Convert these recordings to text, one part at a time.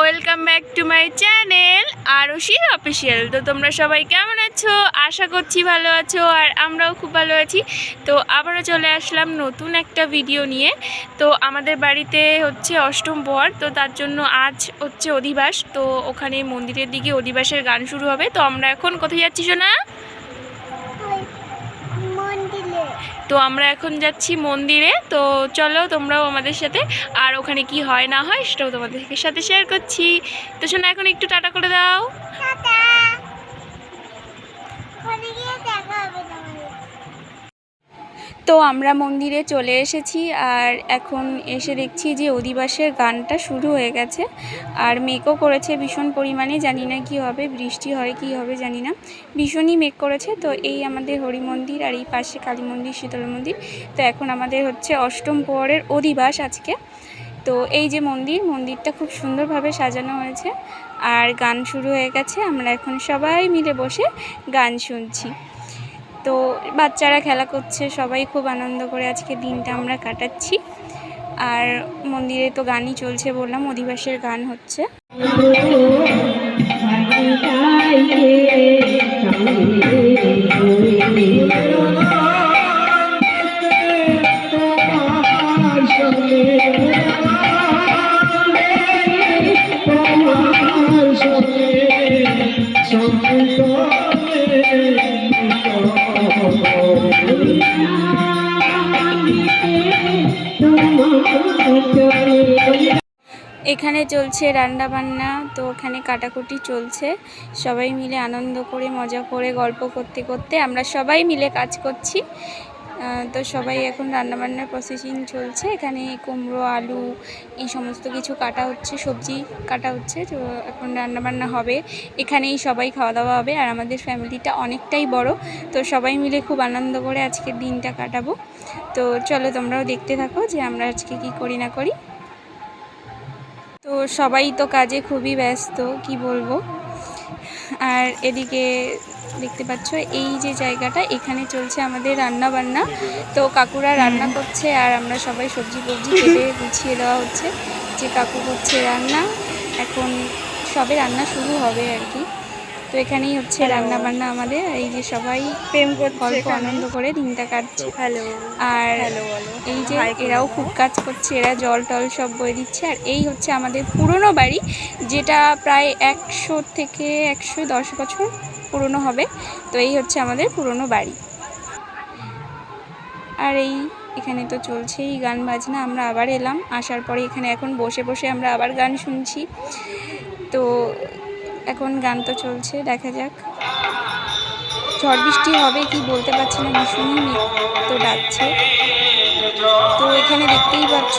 Welcome back to my channel Arshi official. তো তোমরা সবাই কেমন আছো? আশা করছি ভালো আছো আর আমরাও খুব ভালো আছি। তো আবারও চলে আসলাম নতুন একটা ভিডিও নিয়ে। তো আমাদের বাড়িতে হচ্ছে অষ্টম পর তো তার জন্য আজ হচ্ছে অধিবাস। তো ওখানে মন্দিরের দিকে অধিবাসের গান শুরু হবে। তো আমরা এখন কোথায় যাচ্ছি শোনা তো আমরা এখন যাচ্ছি মন্দিরে। তো চলো তোমরাও আমাদের সাথে, আর ওখানে কি হয় না হয় সেটাও তোমাদের সাথে শেয়ার করছি। তো শোনো, এখন একটু টাটা করে দাও। তো আমরা মন্দিরে চলে এসেছি আর এখন এসে দেখছি যে অধিবাসের গানটা শুরু হয়ে গেছে। আর মেকও করেছে ভীষণ পরিমাণে, জানি না কি হবে, বৃষ্টি হয় কি হবে জানি না। ভীষণই মেঘ করেছে, তো এই আমাদের হরি মন্দির আর এই পাশে কালী মন্দির, শীতল মন্দির। তো এখন আমাদের হচ্ছে অষ্টম প্রহরের অধিবাস আজকে। তো এই যে মন্দির, মন্দিরটা খুব সুন্দরভাবে সাজানো হয়েছে। আর গান শুরু হয়ে গেছে, আমরা এখন সবাই মিলে বসে গান শুনছি। তো বাচ্চারা খেলা করছে, সবাই খুব আনন্দ করে আজকে দিনটা আমরা কাটাচ্ছি। আর মন্দিরে তো গানই চলছে বললাম, অধিবাসের গান হচ্ছে। এখানে চলছে রান্না বান্না তো ওখানে কাটাকুটি চলছে। সবাই মিলে আনন্দ করে, মজা করে, গল্প করতে করতে আমরা সবাই মিলে কাজ করছি। তো সবাই এখন রান্নাবান্নার প্রসেসিং চলছে। এখানে কুমড়ো, আলু, এই সমস্ত কিছু কাটা হচ্ছে, সবজি কাটা হচ্ছে। তো এখন রান্নাবান্না হবে। এখানেই সবাই খাওয়া দাওয়া হবে। আর আমাদের ফ্যামিলিটা অনেকটাই বড়। তো সবাই মিলে খুব আনন্দ করে আজকের দিনটা কাটাবো। তো চলো তোমরাও দেখতে থাকো যে আমরা আজকে কি করি না করি। সবাই তো কাজে খুবই ব্যস্ত কি বলব? আর এদিকে দেখতে পাচ্ছ এই যে জায়গাটা এখানে চলছে আমাদের রান্না বান্না তো কাকুরা রান্না করছে আর আমরা সবাই সবজি ফবজি কেটে গুছিয়ে দেওয়া হচ্ছে। যে কাকু করছে রান্না এখন সবে রান্না শুরু হবে আর কি। এখানেই হচ্ছে রান্না বান্না আমাদের। এই যে সবাই প্রেম গল্প আনন্দ করে দিনটা কাটছে। হ্যালো আর এই যে এরাও খুব কাজ করছে এরা জল টল সব বয়ে দিচ্ছে। আর এই হচ্ছে আমাদের পুরনো বাড়ি যেটা প্রায় একশো থেকে একশো দশ বছর পুরনো হবে। তো এই হচ্ছে আমাদের পুরনো বাড়ি। আর এই এখানে তো চলছেই গান বাজনা আমরা আবার এলাম। আসার পরে এখানে এখন বসে বসে আমরা আবার গান শুনছি। তো এখন গান তো চলছে, দেখা যাক। ঝড় বৃষ্টি হবে কি বলতে পারছি না, ভীষণই তো ডাকছে। তো এখানে দেখতেই পাচ্ছ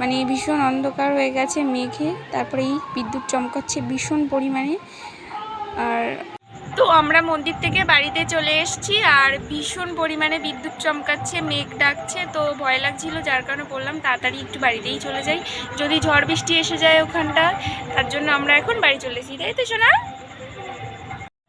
মানে ভীষণ অন্ধকার হয়ে গেছে মেঘে, তারপরে এই বিদ্যুৎ চমকাচ্ছে ভীষণ পরিমাণে। আর তো আমরা মন্দির থেকে বাড়িতে চলে এসেছি আর ভীষণ পরিমাণে বিদ্যুৎ চমকাচ্ছে, মেঘ ডাকছে, তো ভয় লাগছিল, যার কারণে বললাম তাড়াতাড়ি একটু বাড়িতেই চলে যাই। যদি ঝড় বৃষ্টি এসে যায় ওখানটা জন্য আমরা এখন বাড়ি চলে এসেছি তাই তো শোনা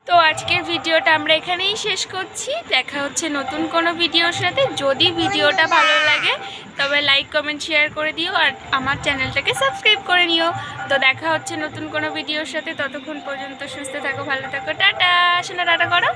তো আজকের ভিডিওটা আমরা এখানেই শেষ করছি। দেখা হচ্ছে নতুন কোনো ভিডিওর সাথে। যদি ভিডিওটা ভালো লাগে, তবে লাইক কমেন্ট শেয়ার করে দিও আর আমার চ্যানেলটাকে সাবস্ক্রাইব করে নিও। তো দেখা হচ্ছে নতুন কোনো ভিডিওর সাথে। ততক্ষণ পর্যন্ত সুস্থ থাকো, ভালো থাকো। টাটা! শোনা টাটা করো।